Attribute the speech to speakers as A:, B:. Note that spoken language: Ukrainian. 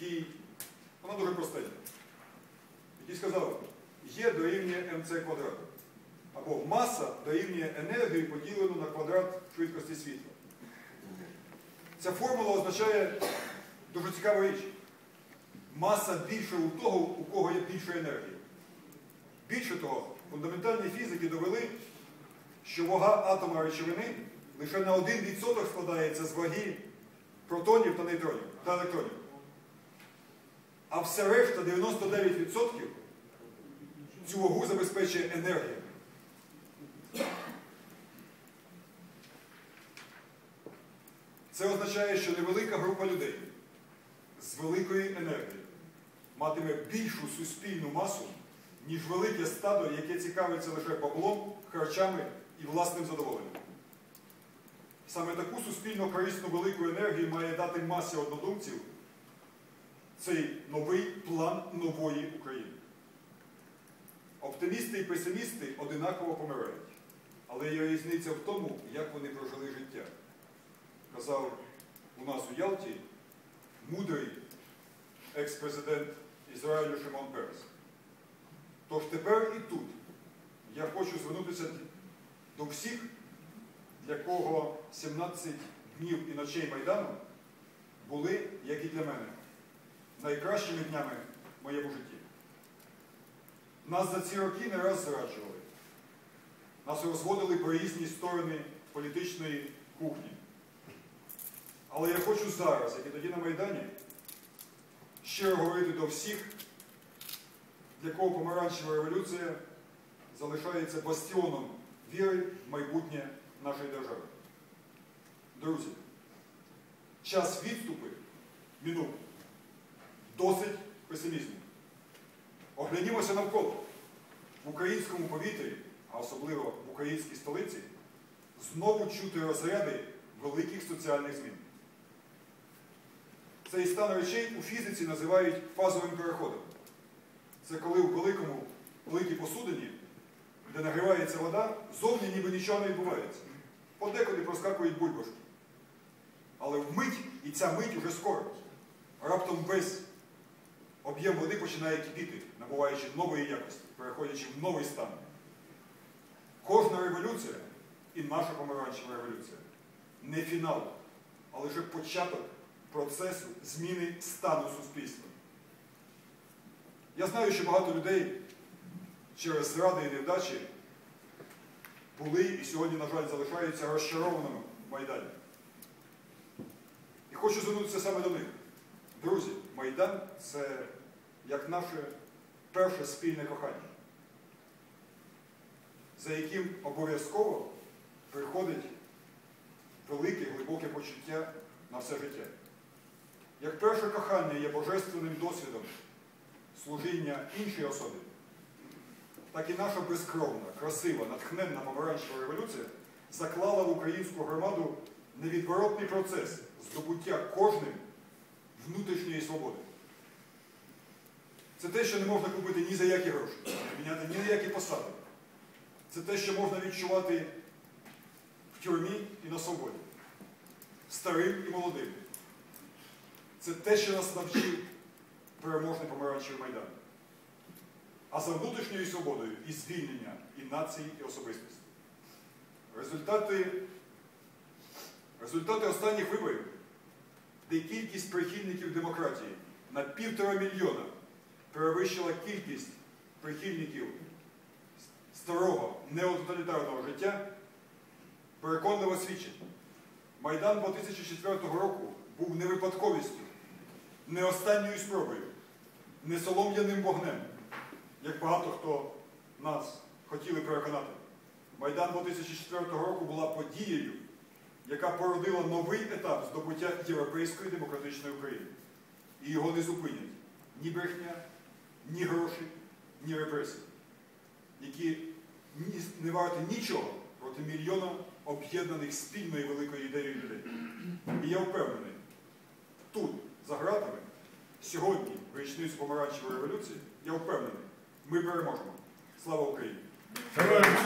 A: який, вона дуже простенька, який сказав, є дорівнює МЦ квадрат. Або маса дорівнює енергії поділену на квадрат швидкості світла. Ця формула означає дуже цікаву річ. Маса більше у того, у кого є більше енергії. Більше того, фундаментальні фізики довели, що вага атома речовини лише на 1% складається з ваги протонів та нейтронів та електронів. А все решта 99% цю вагу забезпечує енергія. Це означає, що невелика група людей з великою енергією матиме більшу суспільну масу, ніж велике стадо, яке цікавиться лише баблом, харчами і власним задоволенням. Саме таку суспільно корисну велику енергію має дати масі однодумців цей новий план нової України. Оптимісти і песимісти одинаково помирають. Але є різниця в тому, як вони прожили життя. Казав у нас у Ялті мудрий екс-президент Ізраїлю Шимон Перес. Тож тепер і тут я хочу звернутися до всіх, для кого 17 днів і ночей Майдану були, як і для мене, найкращими днями в моєму житті. Нас за ці роки не раз зраджували. Нас розводили по різні сторони політичної кухні. Але я хочу зараз, як і тоді на Майдані, щиро говорити до всіх, для кого помаранчева революція залишається бастіоном віри в майбутнє нашої держави. Друзі, час відступи минув. Досить песимізму. Оглянімося навколо. В українському повітрі, а особливо в українській столиці, знову чути розряди великих соціальних змін. Цей стан речей у фізиці називають фазовим переходом. Це коли у великому великій посудині, де нагрівається вода, зовні ніби нічого не відбувається. Подекуди проскакують бульбашки. Але вмить, і ця мить уже скоро. Раптом весь об'єм води починає кипіти, набуваючи нової якості, переходячи в новий стан. Кожна революція, і наша помаранчева революція, не фінал, а лише початок процесу зміни стану суспільства. Я знаю, що багато людей через зради і невдачі були і сьогодні, на жаль, залишаються розчарованими в Майдані. І хочу звернутися саме до них. Друзі, Майдан це як наше перше спільне кохання, за яким обов'язково приходить велике глибоке почуття на все життя. Як перше кохання є божественним досвідом служіння іншій особі, так і наша безкровна, красива, натхненна помаранчева революція заклала в українську громаду невідворотний процес здобуття кожним свободи. Це те, що не можна купити ні за які гроші, міняти ні на які посади. Це те, що можна відчувати в тюрмі і на свободі, старим і молодим. Це те, що нас навчив переможний помаранчевий майдан. А за внутрішньою свободою і звільнення і нації, і особистості. Результати, результати останніх виборів, де кількість прихильників демократії на півтора мільйона перевищила кількість прихильників старого неототалітарного життя, переконливо свідчить. Майдан 2004 року був не випадковістю, не останньою спробою, не солом'яним вогнем, як багато хто нас хотіли переконати. Майдан 2004 року була подією, яка породила новий етап здобуття європейської демократичної України. І його не зупинять ні брехня, ні гроші, ні репресії, які не варті нічого проти мільйона об'єднаних спільною великою ідеєю людей. І я впевнений, тут, за гратами, сьогодні, в річницю помаранчевої революції, я впевнений, ми переможемо. Слава Україні!